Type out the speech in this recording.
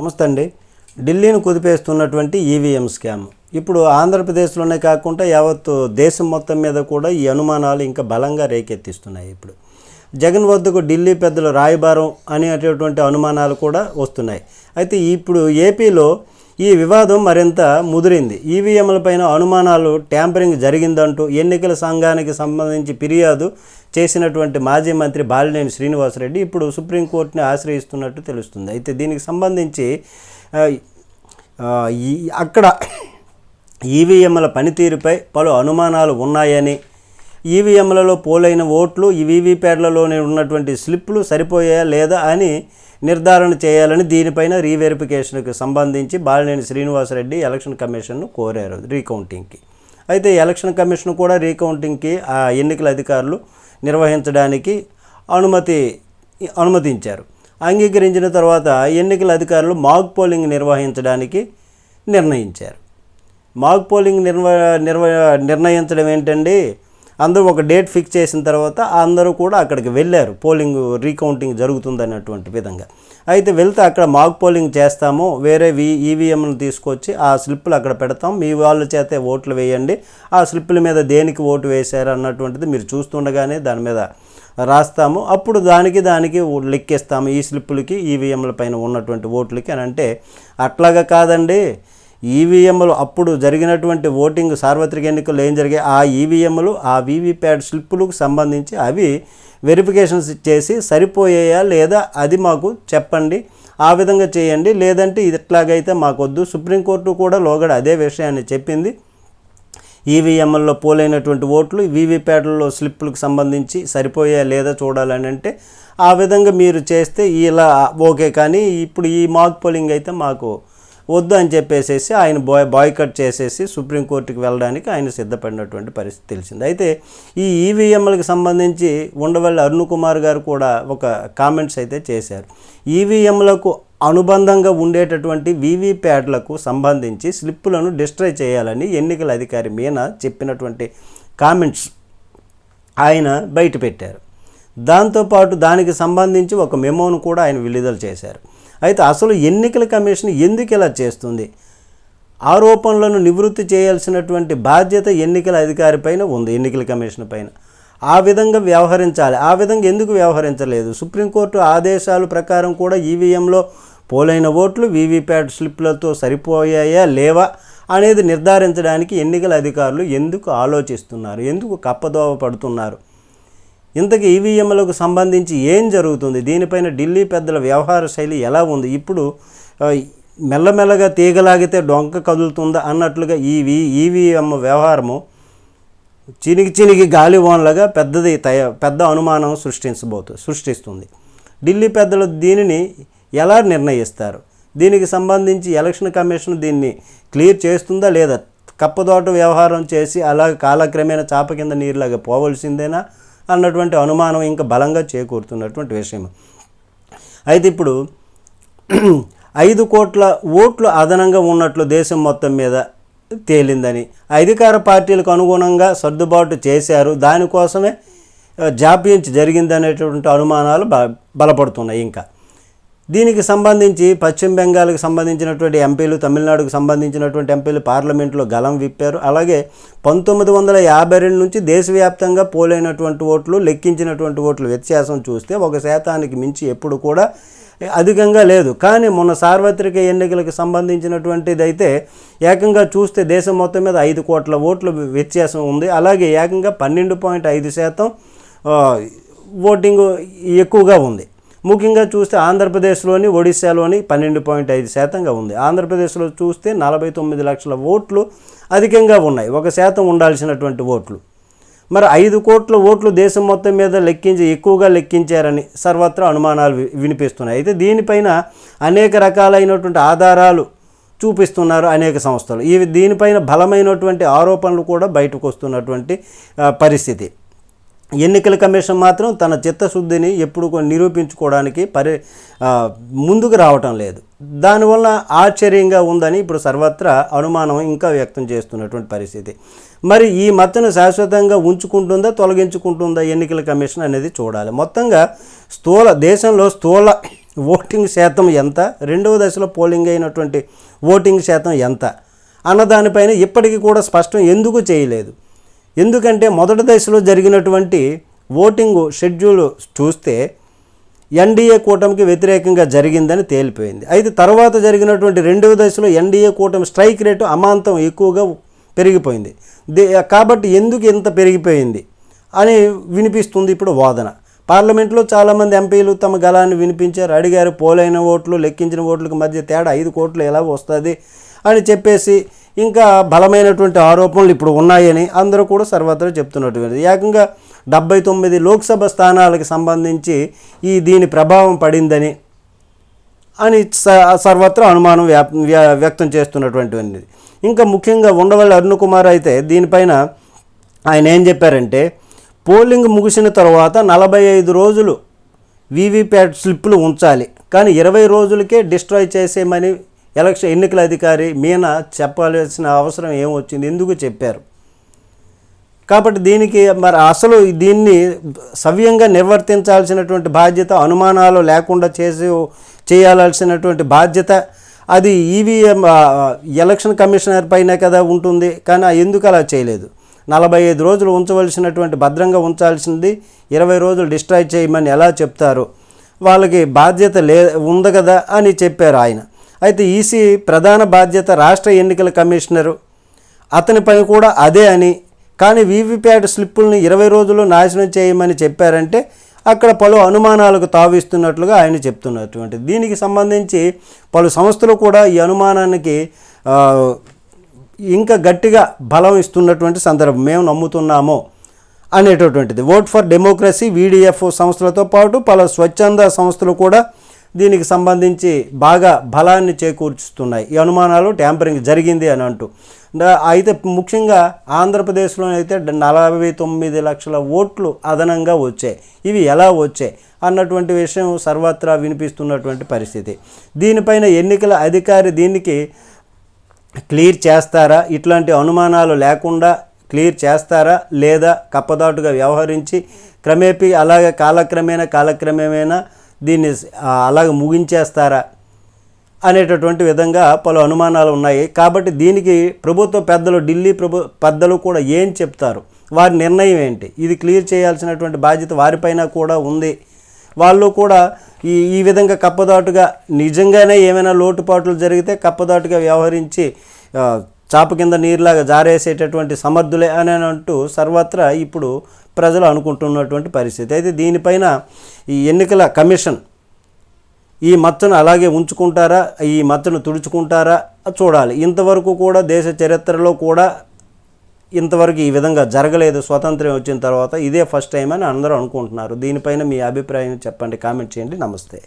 నమస్తే అండి. ఢిల్లీని కుదిపేస్తున్నటువంటి ఈవీఎం స్కామ్ ఇప్పుడు ఆంధ్రప్రదేశ్లోనే కాకుండా యావత్ దేశం మొత్తం మీద కూడా ఈ అనుమానాలు ఇంకా బలంగా రేకెత్తిస్తున్నాయి ఇప్పుడు. జగన్ వద్దకు ఢిల్లీ పెద్దలు రాయబారం అనేటటువంటి అనుమానాలు కూడా వస్తున్నాయి. అయితే ఇప్పుడు ఏపీలో ఈ వివాదం మరింత ముదిరింది. ఈవీఎంలపైన అనుమానాలు ట్యాంపరింగ్ జరిగిందంటూ ఎన్నికల సంఘానికి సంబంధించి ఫిర్యాదు చేసినటువంటి మాజీ మంత్రి బాలినేని శ్రీనివాసరెడ్డి ఇప్పుడు సుప్రీంకోర్టుని ఆశ్రయిస్తున్నట్టు తెలుస్తుంది. అయితే దీనికి సంబంధించి అక్కడ ఈవీఎంల పనితీరుపై పలు అనుమానాలు ఉన్నాయని ఈవీఎంలలో పోలైన ఓట్లు ఈ వీవీప్యాడ్లలోనే ఉన్నటువంటి స్లిప్పులు సరిపోయాయా లేదా అని నిర్ధారణ చేయాలని దీనిపైన రీవెరిఫికేషన్కు సంబంధించి బాలినేని శ్రీనివాసరెడ్డి ఎలక్షన్ కమిషన్ను కోరారు రీకౌంటింగ్కి. అయితే ఎలక్షన్ కమిషన్ కూడా రీకౌంటింగ్కి ఆ ఎన్నికల అధికారులు నిర్వహించడానికి అనుమతి అనుమతించారు. అంగీకరించిన తర్వాత ఎన్నికల అధికారులు మాక్ పోలింగ్ నిర్వహించడానికి నిర్ణయించారు. మాక్ పోలింగ్ నిర్వ నిర్వ నిర్ణయించడం ఏంటండి? అందరూ ఒక డేట్ ఫిక్స్ చేసిన తర్వాత అందరూ కూడా అక్కడికి వెళ్ళారు. పోలింగ్ రీకౌంటింగ్ జరుగుతుంది అన్నటువంటి విధంగా. అయితే వెళ్తే అక్కడ మాక్ పోలింగ్ చేస్తాము. వేరే వి ఈవీఎంను తీసుకొచ్చి ఆ స్లిప్పులు అక్కడ పెడతాం. మీ వాళ్ళ చేతే ఓట్లు వేయండి. ఆ స్లిప్పుల మీద దేనికి ఓటు వేశారు అన్నటువంటిది మీరు చూస్తుండగానే దాని మీద రాస్తాము. అప్పుడు దానికి దానికి లెక్కిస్తాము ఈ స్లిప్పులకి ఈవీఎంల పైన ఉన్నటువంటి ఓట్లకి అని అంటే అట్లాగా కాదండి. ఈవీఎంలు అప్పుడు జరిగినటువంటి ఓటింగ్ సార్వత్రిక ఎన్నికల్లో ఏం జరిగాయి? ఆ ఈవీఎంలు ఆ వీవీప్యాడ్ స్లిప్పులకు సంబంధించి అవి వెరిఫికేషన్స్ చేసి సరిపోయాయా లేదా అది మాకు చెప్పండి ఆ విధంగా చేయండి. లేదంటే ఇట్లాగైతే మాకొద్దు. సుప్రీంకోర్టు కూడా లోగడ అదే విషయాన్ని చెప్పింది. ఈవీఎంఎల్లో పోలైనటువంటి ఓట్లు వీవీప్యాడ్లలో స్లిప్పులకు సంబంధించి సరిపోయా లేదా చూడాలని అంటే ఆ విధంగా మీరు చేస్తే ఇలా ఓకే కానీ ఇప్పుడు ఈ మాక్ పోలింగ్ అయితే మాకు వద్దు అని చెప్పేసేసి ఆయన బాయ్ బాయ్కట్ చేసేసి సుప్రీంకోర్టుకి వెళ్ళడానికి ఆయన సిద్ధపడినటువంటి పరిస్థితి తెలిసింది. అయితే ఈ ఈవీఎంలకు సంబంధించి ఉండవల్లి అరుణ్ కుమార్ గారు కూడా ఒక కామెంట్స్ అయితే చేశారు. ఈవీఎంలకు అనుబంధంగా ఉండేటటువంటి వీవీప్యాట్లకు సంబంధించి స్లిప్పులను డిస్ట్రాయ్ చేయాలని ఎన్నికల అధికారి మీనా చెప్పినటువంటి కామెంట్స్ ఆయన బయట పెట్టారు. దాంతోపాటు దానికి సంబంధించి ఒక మెమోను కూడా ఆయన విడుదల చేశారు. అయితే అసలు ఎన్నికల కమిషన్ ఎందుకు ఇలా చేస్తుంది? ఆరోపణలను నివృత్తి చేయాల్సినటువంటి బాధ్యత ఎన్నికల అధికారి పైన ఉంది ఎన్నికల కమిషన్ పైన. ఆ విధంగా వ్యవహరించాలి. ఆ విధంగా ఎందుకు వ్యవహరించలేదు? సుప్రీంకోర్టు ఆదేశాల ప్రకారం కూడా ఈవీఎంలో పోలైన ఓట్లు వీవీప్యాట్ స్లిప్లతో సరిపోయాయా లేవా అనేది నిర్ధారించడానికి ఎన్నికల అధికారులు ఎందుకు ఆలోచిస్తున్నారు? ఎందుకు కప్పదోవ పడుతున్నారు? ఇంతకీ ఈవీఎంలకు సంబంధించి ఏం జరుగుతుంది? దీనిపైన ఢిల్లీ పెద్దల వ్యవహార శైలి ఎలా ఉంది? ఇప్పుడు మెల్లమెల్లగా తీగలాగితే డొంక కదులుతుందా అన్నట్లుగా ఈవీ ఈవీఎం వ్యవహారము చినిగి చినిగి గాలి ఓన్లగా పెద్దది తయ పెద్ద అనుమానం సృష్టించబోతు సృష్టిస్తుంది. ఢిల్లీ పెద్దలు దీనిని ఎలా నిర్ణయిస్తారు? దీనికి సంబంధించి ఎలక్షన్ కమిషన్ దీన్ని క్లియర్ చేస్తుందా లేదా? కప్పదోట వ్యవహారం చేసి అలా కాలక్రమేణా చాప కింద నీరులాగా పోవలసిందేనా? అన్నటువంటి అనుమానం ఇంకా బలంగా చేకూరుతున్నటువంటి విషయం. అయితే ఇప్పుడు ఐదు కోట్ల ఓట్లు అదనంగా ఉన్నట్లు దేశం మొత్తం మీద తేలిందని అధికార పార్టీలకు అనుగుణంగా సర్దుబాటు చేశారు. దానికోసమే జాప్యం జరిగిందనేటువంటి అనుమానాలు బ బలపడుతున్నాయి ఇంకా. దీనికి సంబంధించి పశ్చిమ బెంగాల్కి సంబంధించినటువంటి ఎంపీలు తమిళనాడుకు సంబంధించినటువంటి ఎంపీలు పార్లమెంట్లో గలం విప్పారు. అలాగే పంతొమ్మిది వందల యాభై రెండు నుంచి దేశవ్యాప్తంగా పోలైనటువంటి ఓట్లు లెక్కించినటువంటి ఓట్లు వ్యత్యాసం చూస్తే ఒక శాతానికి మించి ఎప్పుడు కూడా అధికంగా లేదు. కానీ మొన్న సార్వత్రిక ఎన్నికలకు సంబంధించినటువంటిది అయితే ఏకంగా చూస్తే దేశం మొత్తం మీద ఐదు కోట్ల ఓట్ల వ్యత్యాసం ఉంది. అలాగే ఏకంగా పన్నెండు పాయింట్ ఐదు శాతం ఓటింగ్ ఎక్కువగా ఉంది. ముఖ్యంగా చూస్తే ఆంధ్రప్రదేశ్లోని ఒడిశాలోని పన్నెండు పాయింట్ ఐదు శాతంగా ఉంది. ఆంధ్రప్రదేశ్లో చూస్తే నలభై తొమ్మిది లక్షల ఓట్లు అధికంగా ఉన్నాయి. ఒక శాతం ఉండాల్సినటువంటి ఓట్లు. మరి ఐదు కోట్ల ఓట్లు దేశం మొత్తం మీద లెక్కించి ఎక్కువగా లెక్కించారని సర్వత్రా అనుమానాలు వి- వినిపిస్తున్నాయి. అయితే దీనిపైన అనేక రకాలైనటువంటి ఆధారాలు చూపిస్తున్నారు అనేక సంస్థలు. ఇవి దీనిపైన బలమైనటువంటి ఆరోపణలు కూడా బయటకు వస్తున్నటువంటి పరిస్థితి. ఎన్నికల కమిషన్ మాత్రం తన చిత్తశుద్ధిని ఎప్పుడు నిరూపించుకోవడానికి పరి ముందుకు రావటం లేదు. దానివల్ల ఆశ్చర్యంగా ఉందని ఇప్పుడు సర్వత్రా అనుమానం ఇంకా వ్యక్తం చేస్తున్నటువంటి పరిస్థితి. మరి ఈ మచ్చను శాశ్వతంగా ఉంచుకుంటుందా తొలగించుకుంటుందా ఎన్నికల కమిషన్ అనేది చూడాలి. మొత్తంగా స్థూల దేశంలో స్థూల ఓటింగ్ శాతం ఎంత? రెండవ దశలో పోలింగ్ అయినటువంటి ఓటింగ్ శాతం ఎంత? అన్న దానిపైన ఇప్పటికీ కూడా స్పష్టం ఎందుకు చేయలేదు. ఎందుకంటే మొదటి దశలో జరిగినటువంటి ఓటింగ్ షెడ్యూల్ చూస్తే ఎన్డీఏ కూటమికి వ్యతిరేకంగా జరిగిందని తేలిపోయింది. అయితే తర్వాత జరిగినటువంటి రెండవ దశలో ఎన్డీఏ కూటమి స్ట్రైక్ రేటు అమాంతం ఎక్కువగా పెరిగిపోయింది. దే కాబట్టి ఎందుకు ఇంత పెరిగిపోయింది అని వినిపిస్తుంది ఇప్పుడు వాదన. పార్లమెంట్లో చాలామంది ఎంపీలు తమ గలాన్ని వినిపించారు. అడిగారు పోలైన ఓట్లు లెక్కించిన ఓట్లకు మధ్య తేడా ఐదు కోట్లు ఎలా వస్తుంది అని చెప్పేసి ఇంకా బలమైనటువంటి ఆరోపణలు ఇప్పుడు ఉన్నాయని అందరూ కూడా సర్వత్రా చెప్తున్నటువంటిది ఏకంగా డెబ్బై తొమ్మిది లోక్సభ స్థానాలకు సంబంధించి ఈ దీని ప్రభావం పడిందని అని సర్వత్రా అనుమానం వ్యాప్ వ్య- వ్యక్తం చేస్తున్నటువంటిది. ఇంకా ముఖ్యంగా ఉండవల్లి అరుణ్ కుమార్ అయితే దీనిపైన ఆయన ఏం చెప్పారంటే పోలింగ్ ముగిసిన తర్వాత నలభై ఐదు రోజులు వీవీప్యాట్ స్లిప్పులు ఉంచాలి కానీ ఇరవై రోజులకే డిస్ట్రాయ్ చేసేయమని ఎలక్షన్ ఎన్నికల అధికారి మీనా చెప్పాల్సిన అవసరం ఏమొచ్చింది? ఎందుకు చెప్పారు? కాబట్టి దీనికి మరి అసలు దీన్ని సవ్యంగా నిర్వర్తించాల్సినటువంటి బాధ్యత అనుమానాలు లేకుండా చేసి చేయాల్సినటువంటి బాధ్యత అది ఈవీఎం ఎలక్షన్ కమిషనర్ పైన కదా ఉంటుంది. కానీ ఎందుకు అలా చేయలేదు? నలభై ఐదు రోజులు ఉంచవలసినటువంటి భద్రంగా ఉంచాల్సింది ఇరవై రోజులు డిస్ట్రాయ్ చేయమని ఎలా చెప్తారు? వాళ్ళకి బాధ్యత లే ఉంది కదా అని చెప్పారు ఆయన. అయితే ఈసీ ప్రధాన బాధ్యత రాష్ట్ర ఎన్నికల కమిషనరు. అతని పని కూడా అదే అని. కానీ వీవీప్యాట్ స్లిప్పుల్ని ఇరవై రోజులు నాశనం చేయమని చెప్పారంటే అక్కడ పలు అనుమానాలకు తావిస్తున్నట్లుగా ఆయన చెప్తున్నటువంటి. దీనికి సంబంధించి పలు సంస్థలు కూడా ఈ అనుమానానికి ఇంకా గట్టిగా బలం ఇస్తున్నటువంటి సందర్భం మేము నమ్ముతున్నాము అనేటటువంటిది. ఓట్ ఫర్ డెమోక్రసీ వీడిఎఫ్ సంస్థలతో పాటు పలు స్వచ్ఛంద సంస్థలు కూడా దీనికి సంబంధించి బాగా బలాన్ని చేకూర్చుతున్నాయి. ఈ అనుమానాలు ట్యాంపరింగ్ జరిగింది అని అంటూ. అయితే ముఖ్యంగా ఆంధ్రప్రదేశ్లో అయితే నలభై తొమ్మిది లక్షల ఓట్లు అదనంగా వచ్చాయి. ఇవి ఎలా వచ్చాయి అన్నటువంటి విషయం సర్వత్రా వినిపిస్తున్నటువంటి పరిస్థితి. దీనిపైన ఎన్నికల అధికారి దీనికి క్లియర్ చేస్తారా? ఇట్లాంటి అనుమానాలు లేకుండా క్లియర్ చేస్తారా? లేదా కప్పదాటుగా వ్యవహరించి క్రమేపీ అలాగే కాలక్రమేణా కాలక్రమేణా దీన్ని అలాగ ముగించేస్తారా అనేటటువంటి విధంగా పలు అనుమానాలు ఉన్నాయి. కాబట్టి దీనికి ప్రభుత్వ పెద్దలు ఢిల్లీ ప్రభు పెద్దలు కూడా ఏం చెప్తారు? వారి నిర్ణయం ఏంటి? ఇది క్లియర్ చేయాల్సినటువంటి బాధ్యత వారిపైన కూడా ఉంది. వాళ్ళు కూడా ఈ ఈ విధంగా కప్పదాటుగా నిజంగానే ఏమైనా లోటుపాట్లు జరిగితే కప్పదాటుగా వ్యవహరించి చాప కింద నీరులాగా జారేసేటటువంటి సమర్థులే అని అంటూ సర్వత్రా ఇప్పుడు ప్రజలు అనుకుంటున్నటువంటి పరిస్థితి. అయితే దీనిపైన ఈ ఎన్నికల కమిషన్ ఈ మచ్చను అలాగే ఉంచుకుంటారా? ఈ మచ్చను తుడుచుకుంటారా? చూడాలి. ఇంతవరకు కూడా దేశ చరిత్రలో కూడా ఇంతవరకు ఈ విధంగా జరగలేదు. స్వాతంత్ర్యం వచ్చిన తర్వాత ఇదే ఫస్ట్ టైం అని అందరూ అనుకుంటున్నారు. దీనిపైన మీ అభిప్రాయం చెప్పండి కామెంట్ చేయండి. నమస్తే.